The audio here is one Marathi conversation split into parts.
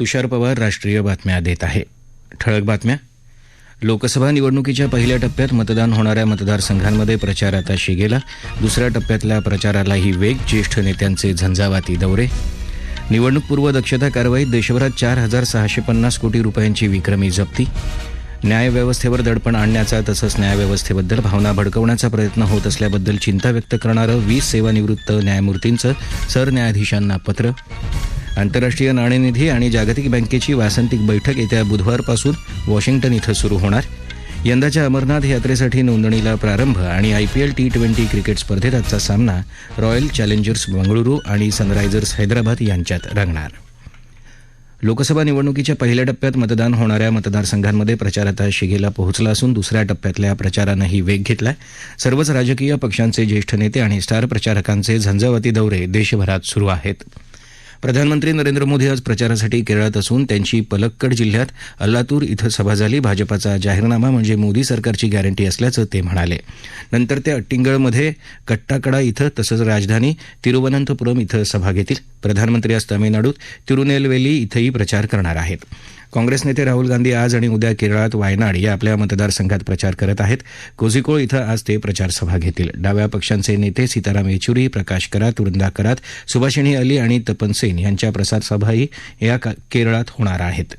तुषार पवार राष्ट्रीय बातम्या देत आहे. ठळक बातम्या. लोकसभा निवडणुकीच्या पहिल्या टप्प्यात मतदान होणाऱ्या मतदारसंघांमध्ये प्रचार आता शिगेला. दुसऱ्या टप्प्यातल्या प्रचारालाही वेग ज्येष्ठ नेत्यांचे झंझावाती दौरे. निवडणूकपूर्व दक्षता कारवाईत देशभरात चार हजार सहाशे पन्नास कोटी रुपयांची विक्रमी जप्ती. न्यायव्यवस्थेवर दडपण आणण्याचा तसंच न्यायव्यवस्थेबद्दल भावना भडकवण्याचा प्रयत्न होत असल्याबद्दल चिंता व्यक्त करणारं वीस सेवानिवृत्त न्यायमूर्तींचं सरन्यायाधीशांना पत्र. आंतरराष्ट्रीय नाणेनिधी आणि जागतिक बँकेची वासंतिक बैठक येत्या बुधवारपासून वॉशिंग्टन इथं सुरू होणार. यंदाच्या अमरनाथ यात्रेसाठी नोंदणीला प्रारंभ आणि आयपीएल टी ट्वेंटी क्रिकेट स्पर्धेत आजचा सामना रॉयल चॅलेंजर्स बंगळुरू आणि सनरायझर्स हैदराबाद यांच्यात रंगणार. लोकसभा निवडणुकीच्या पहिल्या टप्प्यात मतदान होणाऱ्या मतदारसंघांमध्ये प्रचार आता शिगेला पोहोचला असून दुसऱ्या टप्प्यातल्या प्रचारानंही वेग घेतलाय. सर्वच राजकीय पक्षांचे ज्येष्ठ नेते आणि स्टार प्रचारकांचे झंझावती दौरे देशभरात सुरू आहेत. प्रधानमंत्री नरेंद्र मोदी आज प्रचारासाठी केरळात असून त्यांची पलक्कड जिल्ह्यात अल्लातूर इथं सभा झाली. भाजपाचा जाहीरनामा म्हणजे मोदी सरकारची गॅरंटी असल्याचं ते म्हणाले. नंतर ते अट्टिंगळमध्ये कट्टाकडा इथं तसंच राजधानी तिरुवनंतपुरम इथं सभा घेतील. प्रधानमंत्री आज तामिळनाडूत तिरुनेलवेली इथंही प्रचार करणार आहेत. काँग्रेस नेते राहुल गांधी आज आणि उद्या केरळात वायनाड या आपल्या मतदारसंघात प्रचार करत आहेत. कोझिकोड इथं आज ते प्रचारसभा घेतील. डाव्या पक्षांचे नेते सीताराम येचुरी प्रकाश करात वृंदा करात सुभाषिणी अली आणि तपन सेन यांच्या प्रचारसभाही या केरळात होणार आहेत.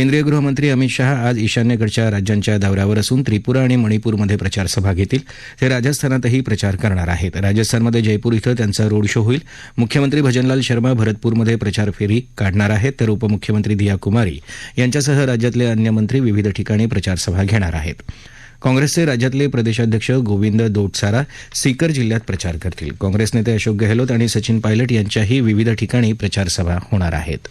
केंद्रीय गृहमंत्री अमित शहा आज ईशान्येकडच्या राज्यांच्या दौऱ्यावर असून त्रिपुरा आणि मणिपूरमध्ये प्रचारसभा घेतील. ते राजस्थानातही प्रचार करणार आहेत. राजस्थानमध्ये जयपूर इथं त्यांचा रोड शो होईल. मुख्यमंत्री भजनलाल शर्मा भरतपूरमध्ये प्रचार फेरी काढणार आहेत. तर उपमुख्यमंत्री दिया कुमारी यांच्यासह राज्यातले अन्य मंत्री विविध ठिकाणी प्रचारसभा घेणार आहेत. काँग्रेसचे राज्यातले प्रदेशाध्यक्ष गोविंद दोटसारा सीकर जिल्ह्यात प्रचार करतील. काँग्रेस नेते अशोक गेहलोत आणि सचिन पायलट यांच्याही विविध ठिकाणी प्रचारसभा होणार आहेत.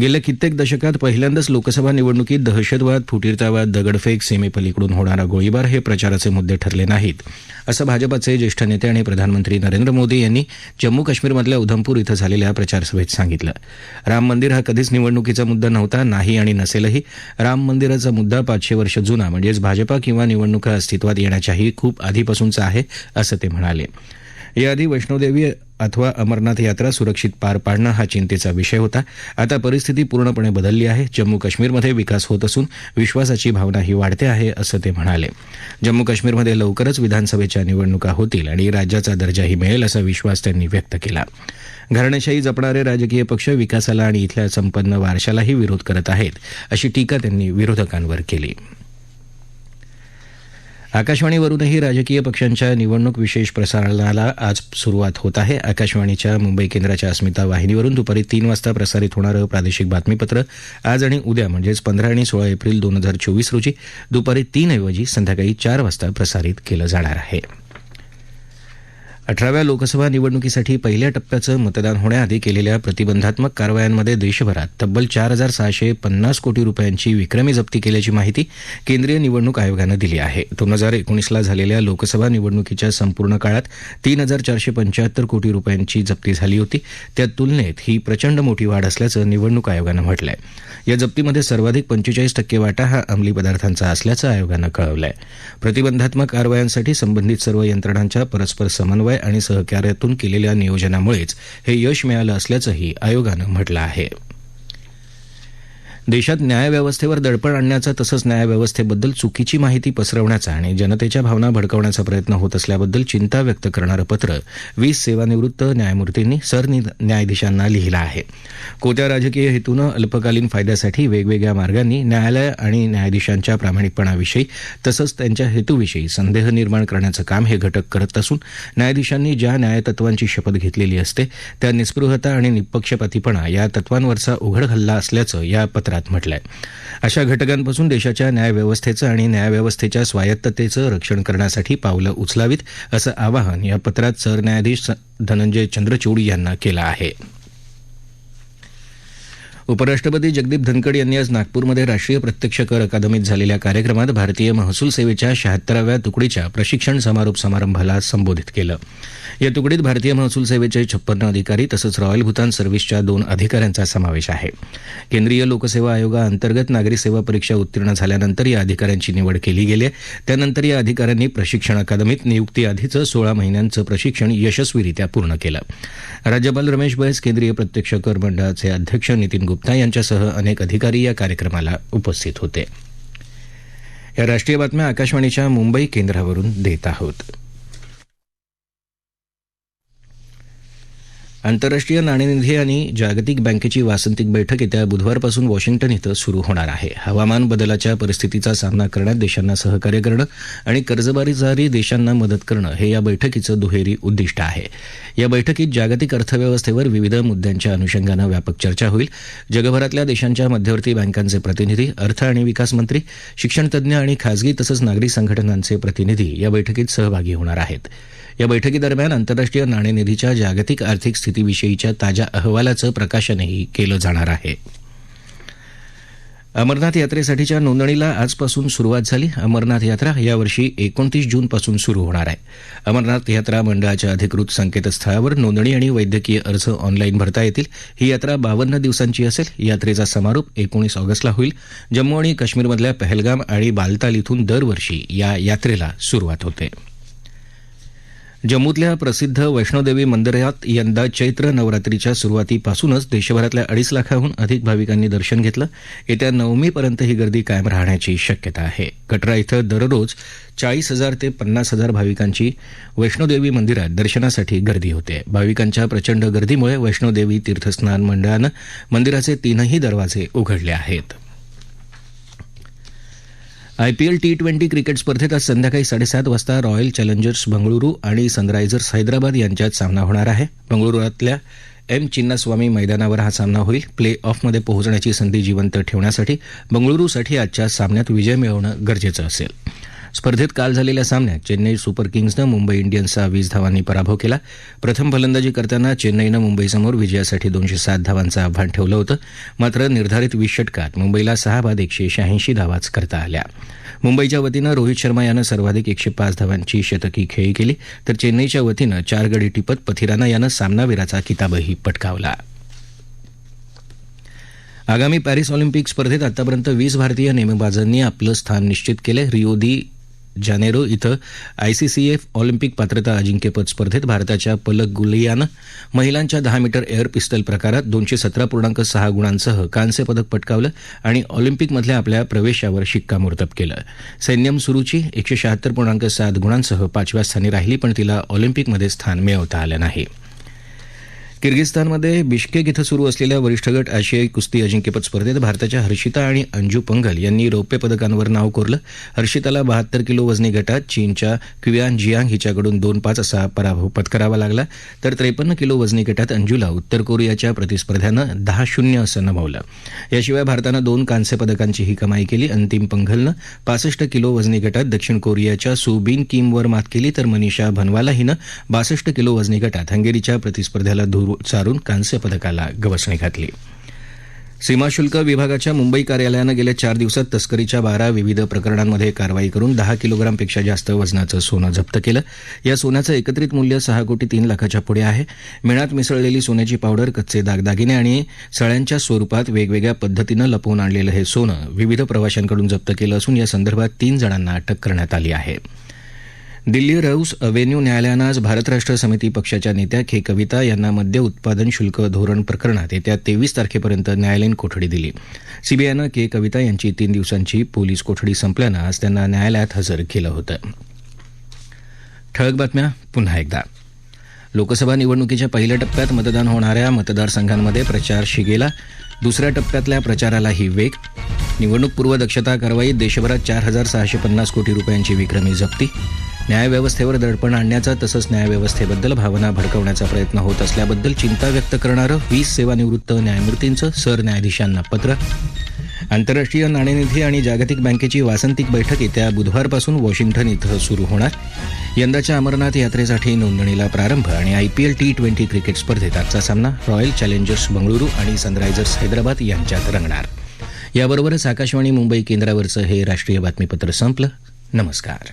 गेल्या कित्येक दशकात पहिल्यांदाच लोकसभा निवडणुकीत दहशतवाद फुटीरतावाद दगडफेक सीमेपलीकडून होणारा गोळीबार हे प्रचाराचे मुद्दे ठरले नाहीत. असं भाजपाचे ज्येष्ठ नेते आणि प्रधानमंत्री नरेंद्र मोदी यांनी जम्मू काश्मीरमधल्या उधमपूर इथं झालेल्या प्रचारसभेत सांगितलं. राम मंदिर हा कधीच निवडणुकीचा मुद्दा नव्हता नाही आणि नसेलही. राम मंदिराचा मुद्दा पाचशे वर्ष जुना म्हणजेच भाजपा किंवा निवडणुका अस्तित्वात येण्याच्याही खूप आधीपासूनचा आहे असं ते म्हणाले. याआधी वैष्णोदेवी अथवा अमरनाथ यात्रा सुरक्षित पार पाडणं हा चिंतेचा विषय होता. आता परिस्थिती पूर्णपणे बदलली आहे. जम्मू काश्मीरमध्ये विकास होत असून विश्वासाची भावनाही वाढते आहे असं ते म्हणाले. जम्मू काश्मीरमध्ये लवकरच विधानसभेच्या निवडणुका होतील आणि राज्याचा दर्जाही मिळेल असा विश्वास त्यांनी व्यक्त केला. घराणेशाही जपणारे राजकीय पक्ष विकासाला आणि इथल्या संपन्न वारशालाही विरोध करत आहेत अशी टीका त्यांनी विरोधकांवर केली. आकाशवाणीवरूनही राजकीय पक्षांच्या निवडणूक विशेष प्रसारणाला आज सुरुवात होत आहे. आकाशवाणीच्या मुंबई केंद्राच्या अस्मिता वाहिनीवरून दुपारी तीन वाजता प्रसारित होणारं प्रादेशिक बातमीपत्र. आज आणि उद्या म्हणजेच पंधरा आणि सोळा एप्रिल दोन हजार चोवीस रोजी दुपारी तीन ऐवजी संध्याकाळी चार वाजता प्रसारित केलं जाणार आहे. अठराव्या लोकसभा निवडणुकीसाठी पहिल्या टप्प्याचं मतदान होण्याआधी केलेल्या प्रतिबंधात्मक कारवायांमध्ये देशभरात तब्बल चार हजार सहाशे पन्नास कोटी रुपयांची विक्रमी जप्ती केल्याची माहिती केंद्रीय निवडणूक आयोगानं दिली आहे. दोन हजार एकोणीसला झालेल्या लोकसभा निवडणुकीच्या संपूर्ण काळात तीन हजार चारशे पंच्याहत्तर कोटी रुपयांची जप्ती झाली होती. त्या तुलनेत ही प्रचंड मोठी वाढ असल्याचं निवडणूक आयोगानं म्हटलंय. या जप्तीमध्ये सर्वाधिक पंचेचाळीस टक्के वाटा हा अंमली पदार्थांचा असल्याचं आयोगानं कळवलंय. प्रतिबंधात्मक कारवायांसाठी संबंधित सर्व यंत्रणांच्या परस्पर समन्वय आणि सहकार्यातून केलेल्या नियोजनामुळेच हे यश मिळालं असल्याचंही आयोगानं म्हटलं आहे. देशात न्यायव्यवस्थेवर दडपण आणण्याचा तसंच न्यायव्यवस्थेबद्दल चुकीची माहिती पसरवण्याचा आणि जनतेच्या भावना भडकवण्याचा प्रयत्न होत असल्याबद्दल चिंता व्यक्त करणारं पत्र वीस सेवानिवृत्त न्यायमूर्तींनी सरन्यायाधीशांना लिहिलं आहे. कोत्या राजकीय हेतूनं अल्पकालीन फायद्यासाठी वेगवेगळ्या मार्गांनी न्यायालय आणि न्यायाधीशांच्या प्रामाणिकपणाविषयी तसंच त्यांच्या हेतूविषयी संदेह निर्माण करण्याचं काम हे घटक करत असून न्यायाधीशांनी ज्या न्यायतत्वांची शपथ घेतलेली असते त्या निस्पृहता आणि निपक्षपातीपणा या तत्वांवरचा उघड हल्ला असल्याचं या पत्रात म्हटलंय. अशा घटकांपासून देशाच्या न्यायव्यवस्थेचं आणि न्यायव्यवस्थेच्या स्वायत्ततेचं रक्षण करण्यासाठी पावलं उचलावीत असं आवाहन या पत्रात सरन्यायाधीश धनंजय चंद्रचूड यांना केलं आहे. उपराष्ट्रपती जगदीप धनकड यांनी आज नागपूरमध्ये राष्ट्रीय प्रत्यक्ष कर अकादमीत झालेल्या कार्यक्रमात भारतीय महसूल सेवेच्या शहात्तराव्या तुकडीच्या प्रशिक्षण समारोप समारंभाला संबोधित केलं. या तुकडीत भारतीय महसूल सेवेचे छप्पन्न अधिकारी तसंच रॉयल भूतान सर्व्हिसच्या दोन अधिकाऱ्यांचा समावेश आहे. केंद्रीय लोकसेवा आयोगाअंतर्गत नागरी सेवा परीक्षा उत्तीर्ण झाल्यानंतर या अधिकाऱ्यांची निवड केली गेली आहे. त्यानंतर या अधिकाऱ्यांनी प्रशिक्षण अकादमीत नियुक्तीआधीचं सोळा महिन्यांचं प्रशिक्षण यशस्वीरित्या पूर्ण केलं. राज्यपाल रमेश बैस केंद्रीय प्रत्यक्ष कर मंडळाचे अध्यक्ष नितीन गुप्ता यांच्यासह अनेक अधिकारी या कार्यक्रमाला उपस्थित होते. या राष्ट्रीय बातम्या आकाशवाणीच्या मुंबई केंद्रावरून देत आहोत. आंतरराष्ट्रीय नाणेनिधी आणि जागतिक बँकेची वासंतिक बैठक येत्या बुधवारपासून वॉशिंग्टन इथं सुरू होणार आहे. हवामान बदलाच्या परिस्थितीचा सामना करण्यात देशांना सहकार्य करणं आणि कर्जबारीजारी देशांना मदत करणं हे या बैठकीचं दुहेरी उद्दिष्ट आहे. या बैठकीत जागतिक अर्थव्यवस्थेवर विविध मुद्द्यांच्या अनुषंगानं व्यापक चर्चा होईल. जगभरातल्या देशांच्या मध्यवर्ती बँकांचे प्रतिनिधी अर्थ आणि विकास मंत्री शिक्षणतज्ज्ञ आणि खाजगी तसंच नागरी संघटनांचे प्रतिनिधी या बैठकीत सहभागी होणार आहेत. या बैठकीदरम्यान आंतरराष्ट्रीय नाणेनिधीच्या जागतिक आर्थिक स्थिती परिस्थितीविषयीच्या ताज्या अहवालाचं प्रकाशनही केलं जाणार आहे. अमरनाथ यात्रेसाठीच्या नोंदणीला आजपासून सुरुवात झाली. अमरनाथ यात्रा यावर्षी एकोणतीस जूनपासून सुरू होणार आहे. अमरनाथ यात्रा मंडळाच्या अधिकृत संकेतस्थळावर नोंदणी आणि वैद्यकीय अर्ज ऑनलाईन भरता येतील. ही यात्रा बावन्न दिवसांची असेल. यात्रेचा समारोप एकोणीस ऑगस्टला होईल. जम्मू आणि काश्मीरमधल्या पहलगाम आणि बालताल इथून दरवर्षी या यात्रेला सुरुवात होते. जम्मूतल्या प्रसिद्ध वैष्णोदेवी मंदिरात यंदा चैत्र नवरात्रीच्या सुरुवातीपासूनच देशभरातल्या अडीच लाखाहून अधिक भाविकांनी दर्शन घेतलं. येत्या नवमीपर्यंत ही गर्दी कायम राहण्याची शक्यता आहे. कटरा इथं दररोज चाळीस हजार ते पन्नास हजार भाविकांची वैष्णोदेवी मंदिरात दर्शनासाठी गर्दी होते. भाविकांच्या प्रचंड गर्दीमुळे वैष्णोदेवी तीर्थस्नान मंडळानं मंदिराचे तीनही दरवाजे उघडले आहेत. आयपीएल टी ट्वेंटी क्रिकेट स्पर्धेत आज संध्याकाळी साडेसात वाजता रॉयल चॅलेंजर्स बंगळुरू आणि सनरायझर्स हैदराबाद यांच्यात सामना होणार आहे. बंगळुरूतल्या एम चिन्नास्वामी मैदानावर हा सामना होईल. प्ले ऑफमध्ये पोहोचण्याची संधी जिवंत ठेवण्यासाठी बंगळुरूसाठी आजच्या सामन्यात विजय मिळवणं गरजेचं असेल. स्पर्धेत काल झालेल्या सामन्यात चेन्नई सुपर किंग्सनं मुंबई इंडियन्सचा वीस धावांनी पराभव केला. प्रथम फलंदाजी करताना चेन्नईनं मुंबईसमोर विजयासाठी दोनशे सात धावांचं आव्हान ठेवलं होतं. मात्र निर्धारित वीस षटकात मुंबईला सहा बाद एकशे शहाऐंशी धावाच करता आल्या. मुंबईच्या वतीनं रोहित शर्मा यानं सर्वाधिक एकशे पाच धावांची शतकी खेळी केली. तर चेन्नईच्या वतीनं चार गडी टिपत पथिराना यानं सामनावीराचा किताबही पटकावला. आगामी पॅरिस ऑलिम्पिक स्पर्धेत आतापर्यंत वीस भारतीय नेमबाजांनी आपलं स्थान निश्चित केलं रिओ दी जानेरो इथं आयसीसीएफ ऑलिम्पिक पात्रता अजिंक्यपद स्पर्धेत भारताच्या पलक गुलियानं महिलांच्या दहा मीटर एअर पिस्तल प्रकारात दोनशे सतरा पूर्णांक सहा गुणांसह कांस्य पदक पटकावलं आणि ऑलिम्पिकमधल्या आपल्या प्रवेशावर शिक्कामोर्तब केलं. सैन्यम सुरुची एकशे शहात्तर पूर्णांक सात गुणांसह पाचव्या स्थानी राहिली पण तिला ऑलिम्पिकमध्ये स्थान मिळवता आलं नाही. किर्गिस्तानमध्ये बिश्केक इथं सुरू असलेल्या वरिष्ठ गट आशियाई कुस्ती अजिंक्यपद स्पर्धेत भारताच्या हर्षिता आणि अंजू पंगल यांनी रौप्य पदकांवर नाव कोरलं. हर्षिताला बहात्तर किलो वजनी गटात चीनच्या क्वियान जियांग हिच्याकडून दोन पाच असा पराभव पत्करावा लागला. तर त्रेपन्न किलो वजनी गटात अंजूला उत्तर कोरियाच्या प्रतिस्पर्ध्यानं दहा शून्य असं नमवलं. याशिवाय भारतानं दोन कांस्य पदकांचीही कमाई केली. अंतिम पंघलनं पासष्ट किलो वजनी गटात दक्षिण कोरियाच्या सुबिन किमवर मात केली. तर मनीषा भनवाला हिनं बासष्ट किलो वजनी गटात हंगेरीच्या प्रतिस्पर्ध्याला धुरू चारून कांस्य पदकाला गवसणी घातली. सीमाशुल्क विभागाच्या मुंबई कार्यालयानं गेल्या चार दिवसात तस्करीच्या बारा विविध प्रकरणांमध्ये कारवाई करून दहा किलोग्रामपेक्षा जास्त वजनाचं सोनं जप्त केलं. या सोन्याचं एकत्रित मूल्य सहा कोटी तीन लाखाच्या पुढे आहे. मेणात मिसळलेली सोन्याची पावडर कच्चे दागदागिने आणि सळ्यांच्या स्वरूपात वेगवेगळ्या पद्धतीनं लपवून आणलेलं हे सोनं विविध प्रवाशांकडून जप्त केलं असून या संदर्भात तीन जणांना अटक करण्यात आली आहे. दिल्ली रऊस अव्हेन्यू न्यायालयानं आज भारत राष्ट्र समिती पक्षाच्या नेत्या खे कविता यांना मद्य उत्पादन शुल्क धोरण प्रकरणात येत्या तेवीस तारखेपर्यंत न्यायालयीन कोठडी दिली. सीबीआयनं के कविता यांची तीन दिवसांची पोलीस कोठडी संपल्यानं आज त्यांना न्यायालयात हजर केलं होतं. ठळक बातम्या पुन्हा एकदा. लोकसभा निवडणुकीच्या पहिल्या टप्प्यात मतदान होणाऱ्या मतदारसंघांमध्ये प्रचार शिगेला. दुसऱ्या टप्प्यातल्या प्रचारालाही वेग. निवडणूकपूर्व दक्षता कारवाईत देशभरात चार हजार सहाशे पन्नास कोटी रुपयांची विक्रमी जप्ती. न्यायव्यवस्थेवर दडपण आणण्याचा तसंच न्यायव्यवस्थेबद्दल भावना भडकवण्याचा प्रयत्न होत असल्याबद्दल चिंता व्यक्त करणारं वीस सेवानिवृत्त न्यायमूर्तींचं सरन्यायाधीशांना पत्र. आंतरराष्ट्रीय नाणेनिधी आणि जागतिक बँकेची वासंतिक बैठक येत्या बुधवारपासून वॉशिंग्टन इथं सुरू होणार. यंदाच्या अमरनाथ यात्रेसाठी नोंदणीला प्रारंभ आणि आयपीएल टी ट्वेंटी क्रिकेट स्पर्धेत आजचा सामना रॉयल चॅलेंजर्स बंगळुरू आणि सनरायझर्स हैदराबाद यांच्यात रंगणार. याबरोबरच आकाशवाणी मुंबई केंद्रावरचं हे राष्ट्रीय बातमीपत्र संपलं. नमस्कार.